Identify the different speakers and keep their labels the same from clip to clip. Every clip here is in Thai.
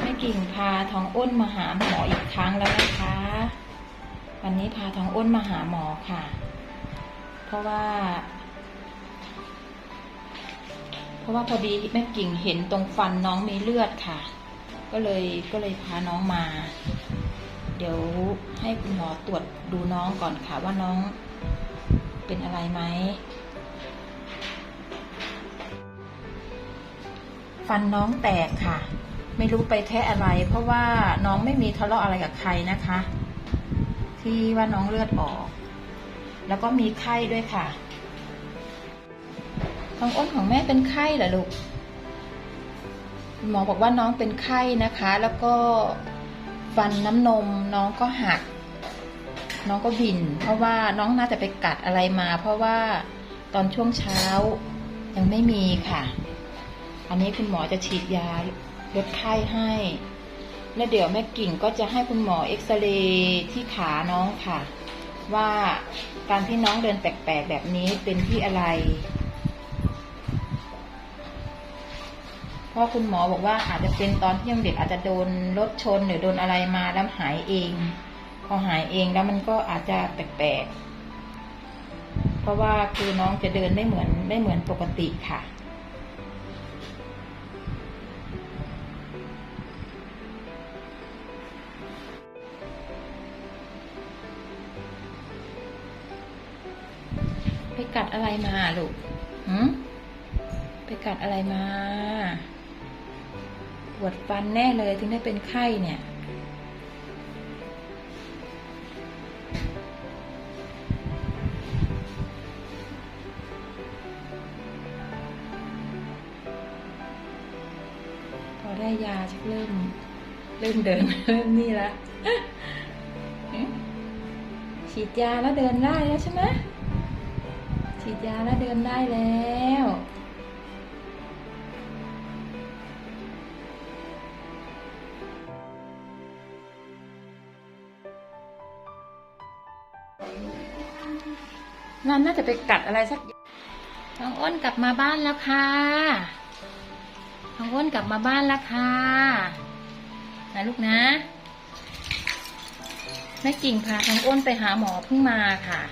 Speaker 1: แม่กิ่งพาทองอ้นมาหาหมออีกครั้งแล้วนะคะ วันนี้พาทองอ้นมาหาหมอค่ะ เพราะว่า เพราะว่าพอดีแม่กิ่งเห็นตรงฟันน้องมีเลือดค่ะ ก็เลยก็เลยพาน้องมา เดี๋ยวให้คุณหมอตรวจดูน้องก่อนค่ะว่าน้องเป็นอะไรไหมฟันน้องแตกค่ะ ไม่รู้ไปแทะอะไร เพราะว่าน้องไม่มีทะเลาะอะไรกับใครนะคะ ที่ว่าน้องเลือดออก แล้วก็มีไข้ด้วยค่ะทองอ้นของแม่เป็นไข้เหรอลูกหมอบอกว่าน้องเป็นไข้นะคะ แล้วก็ฟันน้ำนมน้องก็หัก น้องก็บิน เพราะว่าน้องน่าจะไปกัดอะไรมา เพราะว่าตอนช่วงเช้ายังไม่มีค่ะ อันนี้คุณหมอจะฉีดยา ลดไข้ให้ แล้วเดี๋ยวแม่กิ่งก็จะให้คุณหมอเอ็กซเรย์ที่ขาน้องค่ะ ว่าการที่น้องเดินแปลกๆแบบนี้เป็นที่อะไร เพราะคุณหมอบอกว่าอาจจะเป็นตอนที่ยังเด็กอาจจะโดนรถชนหรือโดนอะไรมาแล้วหายเอง พอหายเองแล้วมันก็อาจจะแปลกๆ เพราะว่าคือน้องจะเดินไม่เหมือนไม่เหมือนปกติค่ะ ไปกัดอะไรมาลูกหืมไปกัดอะไรมา ปวดฟันแน่เลยถึงได้เป็นไข้เนี่ยพอได้ยาชักเริ่ม เริ่มเดินเริ่มนี่ละฉีดยาแล้วเดินได้แล้วใช่ไหม ฉีดยาแล้วเดินได้แล้วนั่นน่าจะไปกัดอะไรสักอย่างน้องอ้นกลับมาบ้านแล้วค่ะ น้องอ้นกลับมาบ้านแล้วค่ะนะลูกนะ แม่กิ่งพาน้องอ้นไปหาหมอเพิ่งมาค่ะ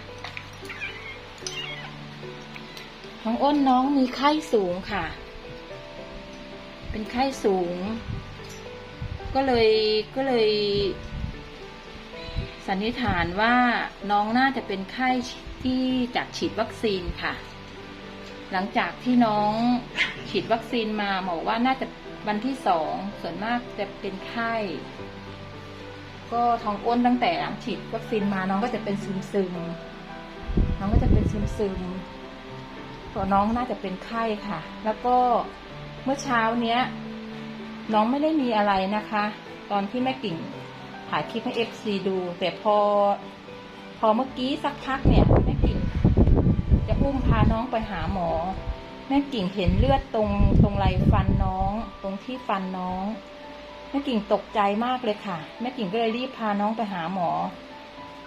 Speaker 1: ของอ้นน้องมีไข้สูงค่ะ เป็นไข้สูง ก็เลยก็เลยสันนิษฐานว่าน้องน่าจะเป็นไข้ที่จากฉีดวัคซีนค่ะ หลังจากที่น้องฉีดวัคซีนมาหมอว่าน่าจะวันที่สองส่วนมากจะเป็นไข้ ก็ท้องอ้นตั้งแต่หลังฉีดวัคซีนมาน้องก็จะเป็นซึมซึมน้องก็จะเป็นซึมซึม ตัวน้องน่าจะเป็นไข้ค่ะ แล้วก็เมื่อเช้าเนี้ย น้องไม่ได้มีอะไรนะคะ ตอนที่แม่กิ่งถ่ายคลิปให้เอฟซีดู แต่พอ พอเมื่อกี้สักพักเนี่ยแม่กิ่ง จะอุ้มพาน้องไปหาหมอ แม่กิ่งเห็นเลือดตรงตรงไรฟันน้อง ตรงที่ฟันน้องแม่กิ่งตกใจมากเลยค่ะแม่กิ่งก็เลยรีบพาน้องไปหาหมอ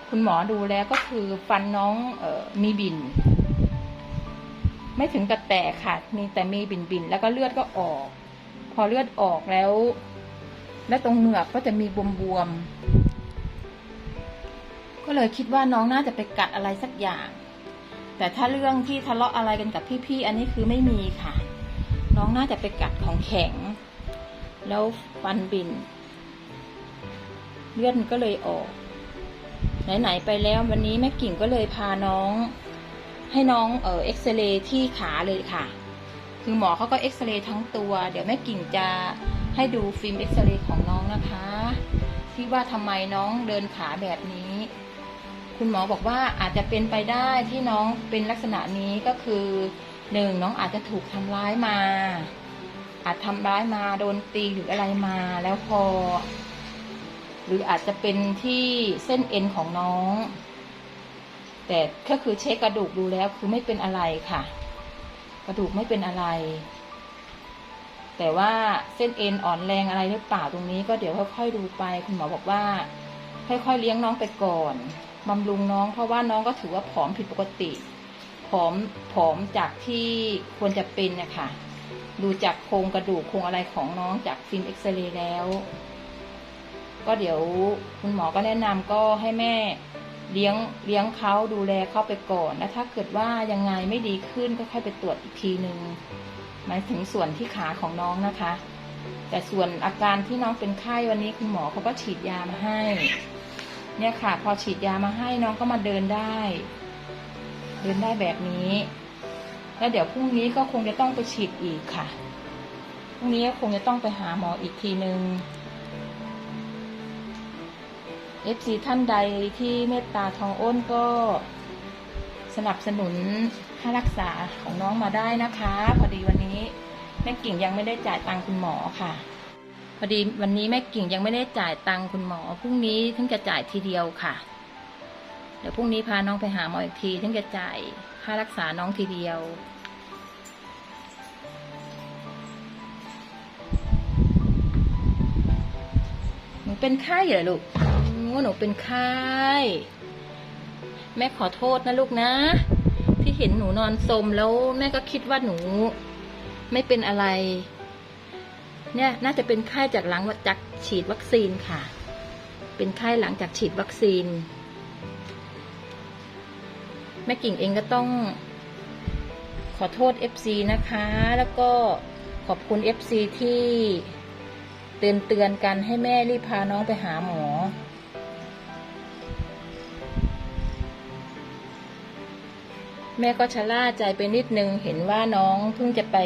Speaker 1: คุณหมอดูแล้วก็คือฟันน้องออมีบิน ไม่ถึงกับแตกค่ะ มีแต่มีบินบินๆแล้วก็เลือดก็ออก พอเลือดออกแล้ว แล้วตรงเหงือกก็จะมีบวมๆก็เลยคิดว่าน้องน่าจะไปกัดอะไรสักอย่าง แต่ถ้าเรื่องที่ทะเลาะอะไรกันกับพี่ๆอันนี้คือไม่มีค่ะ น้องน่าจะไปกัดของแข็ง แล้วฟันบิน เลือดก็เลยออกไหนๆไปแล้ววันนี้แม่กิ่งก็เลยพาน้อง ให้น้องเออเอ็กซเรย์ที่ขาเลยค่ะ คือหมอเขาก็เอ็กซเรย์ทั้งตัว เดี๋ยวแม่กิ่งจะให้ดูฟิล์มเอ็กซเรย์ของน้องนะคะ ที่ว่าทำไมน้องเดินขาแบบนี้ คุณหมอบอกว่าอาจจะเป็นไปได้ที่น้องเป็นลักษณะนี้ก็คือหนึ่งน้องอาจจะถูกทำร้ายมา อาจทำร้ายมาโดนตีหรืออะไรมาแล้วพอ หรืออาจจะเป็นที่เส้นเอ็นของน้อง แต่ก็คือเช็คกระดูกดูแล้วคือไม่เป็นอะไรค่ะ กระดูกไม่เป็นอะไร แต่ว่าเส้นเอ็นอ่อนแรงอะไรหรือเปล่าตรงนี้ ก็เดี๋ยวค่อยๆดูไป คุณหมอบอกว่า ค่อยๆเลี้ยงน้องไปก่อนบำรุงน้อง เพราะว่าน้องก็ถือว่าผอมผิดปกติผอมผอมจากที่ควรจะเป็นนะคะดูจากโครงกระดูกโครงอะไรของน้องจากฟิล์มเอ็กซเรย์แล้ว ก็เดี๋ยวคุณหมอก็แนะนำก็ให้แม่ เลี้ยงเลี้ยงเขาดูแลเขาไปก่อนแล้วถ้าเกิดว่ายังไงไม่ดีขึ้นก็ค่อยไปตรวจอีกทีหนึ่งหมายถึงส่วนที่ขาของน้องนะคะ แต่ส่วนอาการที่น้องเป็นไข้วันนี้คุณหมอเขาก็ฉีดยามาให้ เนี่ยค่ะ พอฉีดยามาให้น้องก็มาเดินได้ เดินได้แบบนี้ แล้วเดี๋ยวพรุ่งนี้ก็คงจะต้องไปฉีดอีกค่ะพรุ่งนี้ก็คงจะต้องไปหาหมออีกทีหนึ่ง FC ท่านใดที่เมตตาทองอ้นก็สนับสนุนค่ารักษาของน้องมาได้นะคะ พอดีวันนี้แม่กิ่งยังไม่ได้จ่ายตังคุณหมอค่ะ พอดีวันนี้แม่กิ่งยังไม่ได้จ่ายตังคุณหมอพรุ่งนี้ถึงจะจ่ายทีเดียวค่ะ เดี๋ยวพรุ่งนี้พาน้องไปหาหมออีกทีถึงจะจ่ายค่ารักษาน้องทีเดียวหนูเป็นไข้เหรอลูก ว่าหนูเป็นไข้แม่ขอโทษนะลูกนะ ที่เห็นหนูนอนสมแล้วแม่ก็คิดว่าหนู ไม่เป็นอะไร เนี่ยน่าจะเป็นไข้จากหลังจากฉีดวัคซีนค่ะ เป็นไข้หลังจากฉีดวัคซีน แม่กิ่งเองก็ต้อง ขอโทษ FC นะคะ แล้วก็ขอบคุณ FC ที่เตือนเตือนกันให้แม่รีบพาน้องไปหาหมอ แม่ก็ชะล่าใจไปนิดนึง เห็นว่าน้องเพิ่งจะไป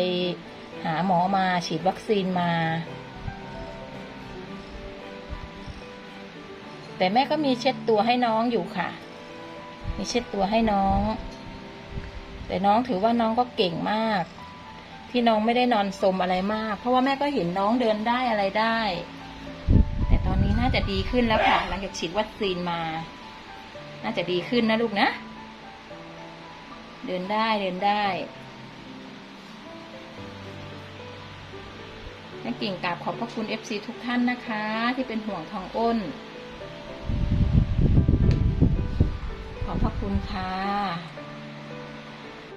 Speaker 1: หาหมอมาฉีดวัคซีนมา แต่แม่ก็มีเช็ดตัวให้น้องอยู่ค่ะ มีเช็ดตัวให้น้อง แต่น้องถือว่าน้องก็เก่งมาก ที่น้องไม่ได้นอนสมอะไรมาก เพราะว่าแม่ก็เห็นน้องเดินได้อะไรได้ แต่ตอนนี้น่าจะดีขึ้นแล้วค่ะ หลังจากฉีดวัคซีนมา น่าจะดีขึ้นนะลูกนะ เดินได้เดินได้นักกิ่งกราบขอบพระคุณ FC ทุกท่านนะคะ ที่เป็นห่วงทองอ้น ขอบพระคุณค่ะ